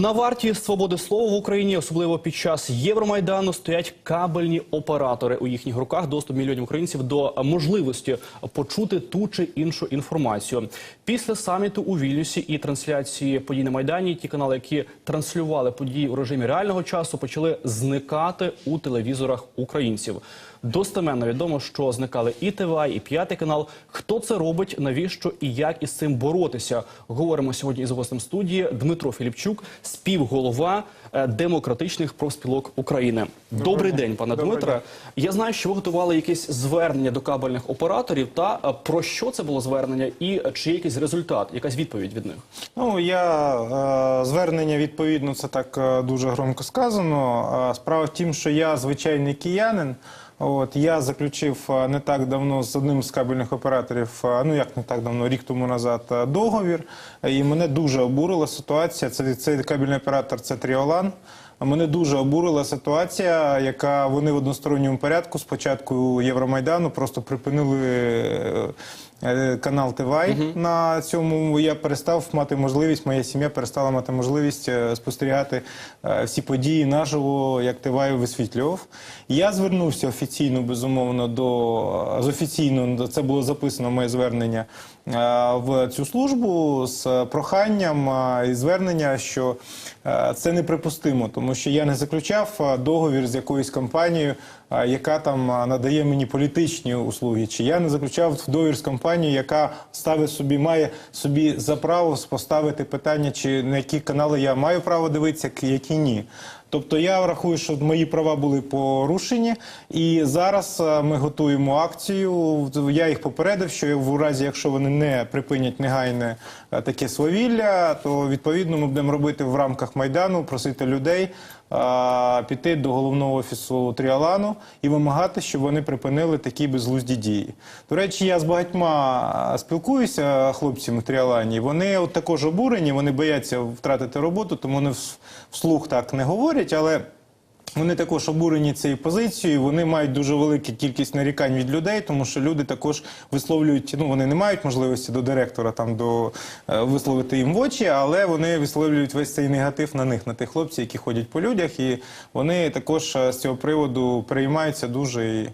На варті свободи слова в Україні, особливо під час Євромайдану, стоять кабельні оператори. У їхніх руках доступ мільйонів українців до можливості почути ту чи іншу інформацію. Після саміту у Вільнюсі і трансляції подій на майдані. Ті канали, які транслювали події у режимі реального часу, почали зникати у телевізорах українців. Достеменно відомо, що зникали і ТВА, і п'ятий канал. Хто це робить, навіщо і як із цим боротися? Говоримо сьогодні із гостем студії Дмитро Філіпчук, співголова е, демократичних профспілок України. Добрий день, пане Добрий Дмитре. день. Я знаю, що ви готували якесь звернення до кабельних операторів. Та е, про що це було звернення, і чи є якийсь результат, якась відповідь від них? Ну я е, звернення відповідно, це так дуже громко сказано. Справа в тім, що я звичайний киянин. От я заключив е, не так давно з одним з кабельних операторів, е, ну як не так давно, рік тому назад, е, договір. І мене дуже обурила ситуація. Це цей кабельний оператор це Тріолан. Мене дуже обурила ситуація, яка вони в односторонньому порядку з початку Євромайдану просто припинили е, е, канал ТВАЙ на цьому. Я перестав мати можливість, моя сім'я перестала мати можливість е, спостерігати всі події наживо, як ТВАЙ висвітлював. Я звернувся офіційно, безумовно, до з офіційно це було записано моє звернення в цю службу з проханням і звернення, що це неприпустимо, тому що я не заключав договір з якоюсь компанією, яка там надає мені політичні услуги, чи я не заключав договір з компанією, яка ставить собі, має собі за право поставити питання, чи на які канали я маю право дивитися, які ні. Тобто я рахую, що мої права були порушені, і зараз е, ми готуємо акцію. Я їх попередив, що в разі, якщо вони не припинять негайне е, таке свавілля, то відповідно ми будемо робити в рамках майдану, просити людей піти до головного офісу Тріалану і вимагати, щоб вони припинили такі безглузді дії. До речі, я з багатьма спілкуюся хлопцями в Тріалані. Вони от також обурені, вони бояться втратити роботу, тому вони вслух так не говорять, але. Вони також обурені цією позицією. Вони мають дуже велику кількість нарікань від людей, тому що люди також висловлюють. Ну вони не мають можливості до директора там до е, висловити їм в очі, але вони висловлюють весь цей негатив на них, на тих хлопців, які ходять по людях, і вони також е, з цього приводу переймаються дуже. І...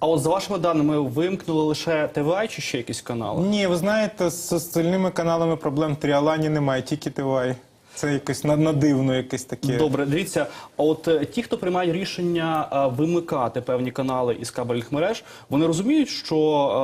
А от за вашими даними, вимкнули лише ТВА чи ще якісь канали? Ні, ви знаєте, з остальними каналами проблем в Тріалані немає, тільки ТВАЙ. Це якось на- надивно, якесь таке. Добре, дивіться. От е, ті, хто приймає рішення е, вимикати певні канали із кабельних мереж, вони розуміють, що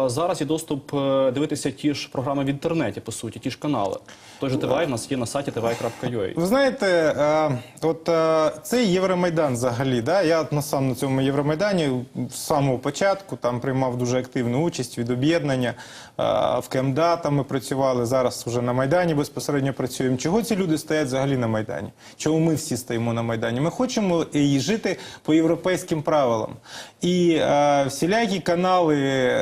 е, зараз є доступ дивитися ті ж програми в інтернеті, по суті, ті ж канали. Той же ТВА в нас є на сайті tvi.ua. Ви знаєте, е, от е, цей Євромайдан взагалі, да, я на сам на цьому Євромайдані з самого початку там приймав дуже активну участь від об'єднання. е, В КМДА там ми працювали, зараз вже на Майдані безпосередньо працюємо. Чого ці люди стоять взагалі на Майдані? Чому ми всі стоїмо на Майдані? Ми хочемо і жити по європейським правилам. І всілякі канали,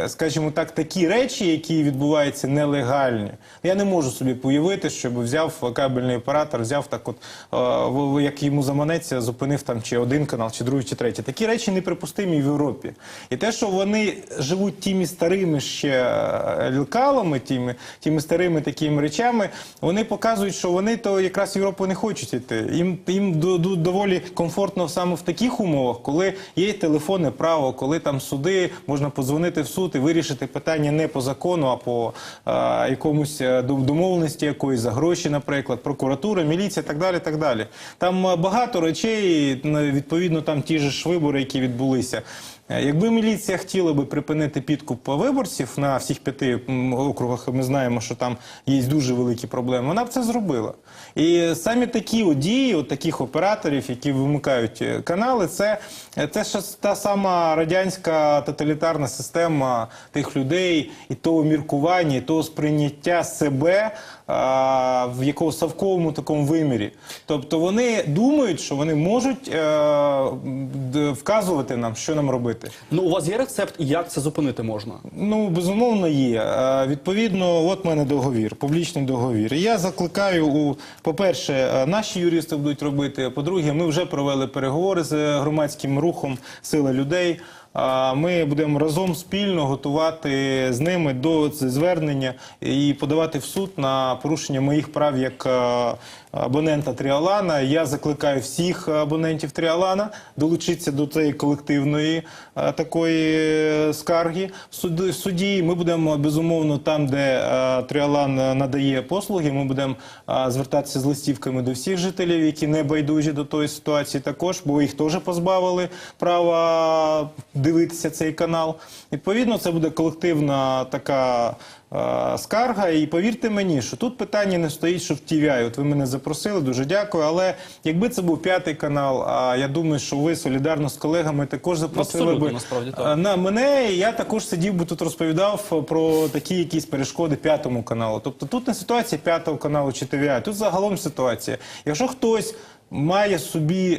скажімо так, такі речі, які відбуваються нелегальні. Я не можу собі появити, щоб взяв кабельний оператор, взяв так, от е, як йому заманеться, зупинив там чи один канал, чи другий, чи третій. Такі речі неприпустимі в Європі. І те, що вони живуть тими старими ще е, лікалами, тими, тими старими такими речами, вони показують, що вони то якраз в Європу не хочуть йти. Їм, їм до- до- доволі комфортно саме в таких умовах, коли є телефонне право, коли там суди, можна подзвонити в суд і вирішити питання не по закону, а по е, якомусь е, домовленості якоїсь за гроші, наприклад, прокуратура, міліція, так далі. так далі. Там е, багато речей, відповідно, там ті ж вибори, які відбулися. Е, Якби міліція хотіла би припинити підкуп виборців на всіх п'яти округах, ми знаємо, що там є дуже великі проблеми, вона б це зробила. І самі такі дії, от таких операторів, які вимикають е, канали, це, е, це ж та сама радянська тоталітарна система тих людей, і того міркування, і того сприйняття себе а, в якогось совковому такому вимірі. Тобто вони думають, що вони можуть д- вказувати нам, що нам робити. Ну, у вас є рецепт, як це зупинити можна? Ну, безумовно, є. Е, Відповідно, от в мене договір, публічний договір. І я закликаю, у, по-перше, е, наші юристи будуть робити. По-друге, ми вже провели переговори з громадським рухом Сила людей. а, ми будемо разом спільно готувати з ними до звернення і подавати в суд на порушення моїх прав як е, абонента Тріалана. Я закликаю всіх абонентів Тріалана долучитися до цієї колективної е, такої е, скарги. В суді, ми будемо безумовно там, де е, Тріалан надає послуги. Ми будемо звертатися з листівками до всіх жителів, які не байдужі до тої ситуації, також, бо їх теж позбавили права дивитися цей канал. Відповідно, це буде колективна така. Е, Скарга, і повірте мені, що тут питання не стоїть, що в TVI. От ви мене запросили, дуже дякую. Але якби це був п'ятий канал, а я думаю, що ви солідарно з колегами також запросили би насправді, так. е, на мене. і Я також сидів би тут розповідав про такі якісь перешкоди п'ятому каналу. Тобто тут не ситуація п'ятого каналу чи TVI, тут загалом ситуація. Якщо хтось має собі е,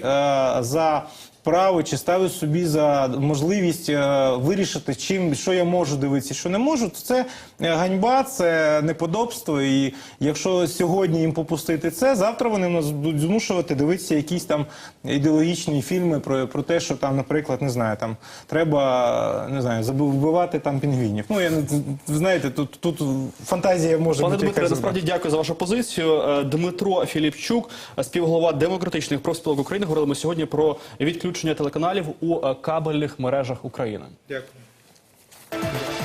за право чи ставить собі за можливість е, вирішити, чим що я можу дивитися, що не можу, то це е, ганьба, це неподобство. І якщо сьогодні їм попустити це, завтра вони нас будуть змушувати дивитися якісь там ідеологічні фільми про, про те, що там, наприклад, не знаю, там треба не знаю, вбивати там пінгвінів. Ну я не знаєте, тут тут фантазія може Пане бути. Дмитре, насправді дякую за вашу позицію. Е, Дмитро Філіпчук, е, співголова демократичних профспілок України. Говорили ми сьогодні про відключення телеканалів у е, кабельних мережах України. Дякую.